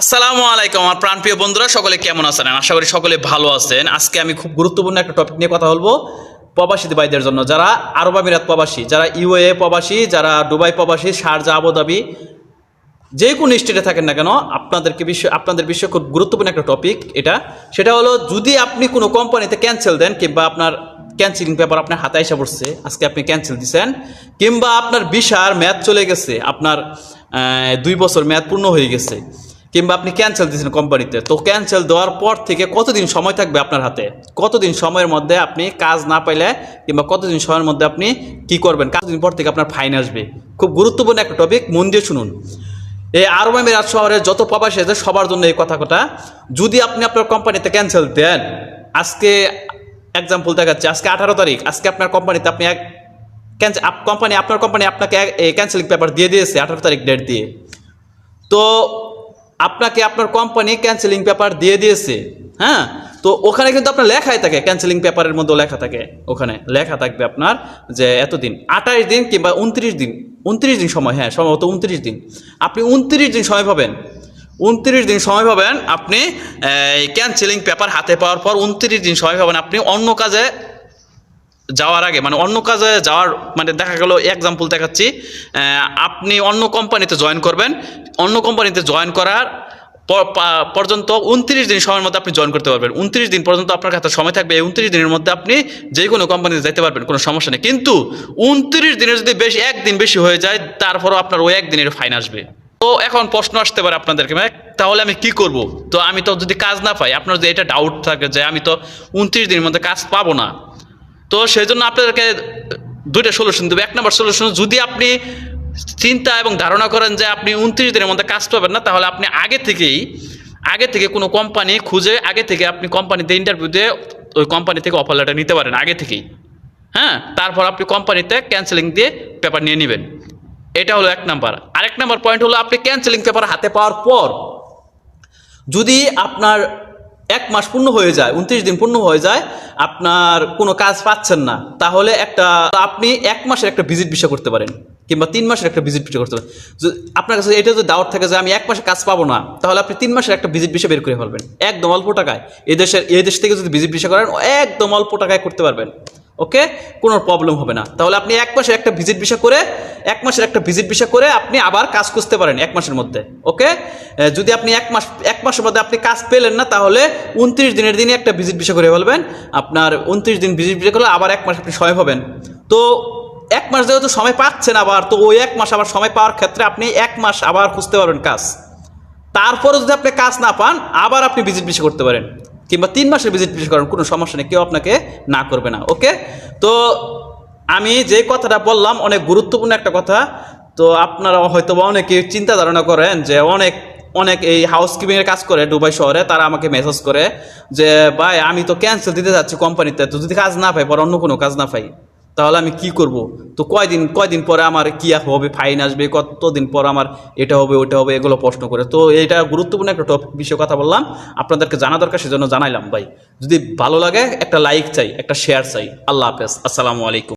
আসসালামু আলাইকুম, আমার প্রাণপ্রিয় বন্ধুরা, সকলে কেমন আছেন? আশা করি সকলে ভালো আছেন। আজকে আমি খুব গুরুত্বপূর্ণ একটা টপিক নিয়ে কথা বলব, প্রবাসী ভাইদের জন্য। যারা আরব আমিরাত প্রবাসী, যারা ইউএ প্রবাসী, যারা দুবাই প্রবাসী, শারজা, আবুধাবি, যে কোনো স্টেটে থাকেন না কেন, আপনাদেরকে বিষয় আপনাদের বিষয়ে খুব গুরুত্বপূর্ণ একটা টপিক এটা। সেটা হলো, যদি আপনি কোনো কোম্পানিতে ক্যান্সেল দেন, কিংবা আপনার ক্যান্সেলিং পেপার আপনার হাতে এসে পড়ছে, আজকে আপনি ক্যান্সেল দিচ্ছেন কিংবা আপনার বিশার ম্যাচ চলে গেছে, আপনার দুই বছর মেয়াদ পূর্ণ হয়ে গেছে কিংবা আপনি ক্যান্সেল দিয়েছেন কোম্পানিতে তো ক্যান্সেল দেওয়ার পর থেকে কতদিন সময় থাকবে আপনার হাতে? কতদিন সময়ের মধ্যে আপনি কাজ না পাইলে কিংবা কতদিন সময়ের মধ্যে আপনি কি করবেন? কতদিন পর থেকে আপনার ফাইন আসবে? খুব গুরুত্বপূর্ণ একটা টপিক মন দিয়ে শুনুন। এই আরব আমিরাত শহরের যত প্রবাসী আছে, সবার জন্য এই কথা কথা যদি আপনি আপনার কোম্পানিতে ক্যান্সেল দেন, আজকে এক্সাম্পল দেখাচ্ছে, আজকে আঠারো তারিখ, আজকে আপনার কোম্পানিতে আপনি এক ক্যান্সেল কোম্পানি আপনার কোম্পানি আপনাকে ক্যান্সেলিং পেপার দিয়ে দিয়েছে, আঠারো তারিখ ডেট দিয়ে। তো আপনাকে আপনার কোম্পানি ক্যান্সেলিং পেপার দিয়ে দিয়েছে হ্যাঁ? তো ওখানে কিন্তু আপনার লেখাই থাকে ক্যান্সেলিং পেপারের মধ্যে লেখা থাকে, ওখানে লেখা থাকবে আপনার যে এতদিন, আঠাশ দিন কিংবা উনত্রিশ দিন উনত্রিশ দিন সময় হ্যাঁ সম্ভবত উনত্রিশ দিন। আপনি উনত্রিশ দিন সময় পাবেন, উনত্রিশ দিন সময় পাবেন আপনি ক্যান্সেলিং পেপার হাতে পাওয়ার পর উনত্রিশ দিন সময় পাবেন আপনি অন্য কাজে যাওয়ার আগে মানে অন্য কাজে যাওয়ার মানে দেখা গেল এক্সাম্পল দেখাচ্ছি। আপনি অন্য কোম্পানিতে জয়েন করবেন। অন্য কোম্পানিতে জয়েন করার পর্যন্ত উনত্রিশ দিন সময়ের মধ্যে আপনি জয়েন করতে পারবেন। উনত্রিশ দিন পর্যন্ত আপনার কাছে সময় থাকবে। এই উনত্রিশ দিনের মধ্যে আপনি যে কোনো কোম্পানিতে যেতে পারবেন কোনো সমস্যা নেই। কিন্তু উনত্রিশ দিনের যদি বেশি একদিন বেশি হয়ে যায় তারপরও আপনার ওই একদিনের ফাইন আসবে। তো এখন প্রশ্ন আসতে পারে আপনাদেরকে মানে, তাহলে আমি কি করব? তো আমি তো যদি কাজ না পাই আপনার যদি এটা ডাউট থাকে যে আমি তো উনত্রিশ দিনের মধ্যে কাজ পাবো না তো সেই জন্য আপনাদেরকে দুইটা সলিউশন দেবো। এক নম্বর সলিউশন যদি আপনি চিন্তা এবং ধারণা করেন যে আপনি উনত্রিশ দিনের মধ্যে কাজ পাবেন না, তাহলে আপনি আগে থেকেই, আগে থেকে কোনো কোম্পানি খুঁজে, আগে থেকে আপনি কোম্পানিতে ইন্টারভিউ দিয়ে ওই কোম্পানি থেকে অফার লেটার নিতে পারেন, আগে থেকেই। হ্যাঁ? তারপর আপনি কোম্পানিতে ক্যান্সেলিং দিয়ে পেপার নিয়ে নেবেন। এটা হলো এক নাম্বার। আরেক নাম্বার পয়েন্ট হলো আপনি ক্যান্সেলিং পেপার হাতে পাওয়ার পর, যদি আপনার এক মাস পূর্ণ হয়ে যায়, উনত্রিশ দিন পূর্ণ হয়ে যায়, আপনার কোনো কাজ পাচ্ছেন না, তাহলে একটা, আপনি এক মাসের একটা ভিজিট বিষয় করতে পারেন, কিংবা তিন মাসের একটা ভিজিট বিষয় করতে পারেন। আপনার কাছে এটা যদি ডাউট থাকে যে আমি এক মাসে কাজ পাবো না, তাহলে আপনি তিন মাসের একটা ভিজিট বিষয় বের করে ফেলবেন, একদম অল্প টাকায়। এই দেশের এই দেশ থেকে যদি ভিজিট বিষয় করেন, একদম অল্প টাকায় করতে পারবেন। ওকে কোনো প্রবলেম হবে না। তাহলে আপনি এক মাসের একটা ভিজিট ভিসা করে, এক মাসের একটা ভিজিট ভিসা করে আপনি আবার কাজ খুঁজতে পারেন এক মাসের মধ্যে। ওকে যদি আপনি এক মাস, এক মাসের মধ্যে আপনি কাজ পেলেন না, তাহলে উনত্রিশ দিনের দিনই একটা ভিজিট ভিসা করে ফেলবেন। আপনার উনত্রিশ দিন ভিজিট ভিসা করলে আবার এক মাস আপনি সময় পাবেন তো এক মাস যেহেতু সময় পাচ্ছেন আবার, তো ওই এক মাস আবার সময় পাওয়ার ক্ষেত্রে আপনি এক মাস আবার খুঁজতে পারবেন কাজ। তারপরে যদি আপনি কাজ না পান, আবার আপনি ভিজিট ভিসা করতে পারেন। কিংবা তিন মাসের ভিজিট ভিজিট করেন, কোনো সমস্যা নেই, কেউ আপনাকে না করবে না ওকে তো আমি যে কথাটা বললাম, অনেক গুরুত্বপূর্ণ একটা কথা। তো আপনারা হয়তো বা অনেকে চিন্তা ধারণা করেন যে অনেক অনেক এই হাউসকিপিংয়ের কাজ করে দুবাই শহরে, তারা আমাকে মেসেজ করে যে, ভাই, আমি তো ক্যান্সেল দিতে যাচ্ছি কোম্পানিতে তো যদি কাজ না পাই, পর অন্য কোনো কাজ না পাই। তাহলে আমি কি করব? তো কয়দিন কয়দিন পরে আমার কি হবে? ফাইন আসবে, কতদিন পর আমার এটা হবে, ওটা হবে, এগুলো প্রশ্ন করে। তো এটা গুরুত্বপূর্ণ একটা টপিক বিষয়ে কথা বললাম। আপনাদেরকে জানা দরকার, সেজন্য জানাইলাম ভাই। যদি ভালো লাগে, একটা লাইক চাই, একটা শেয়ার চাই। আল্লাহ হাফেজ। আসসালামু আলাইকুম।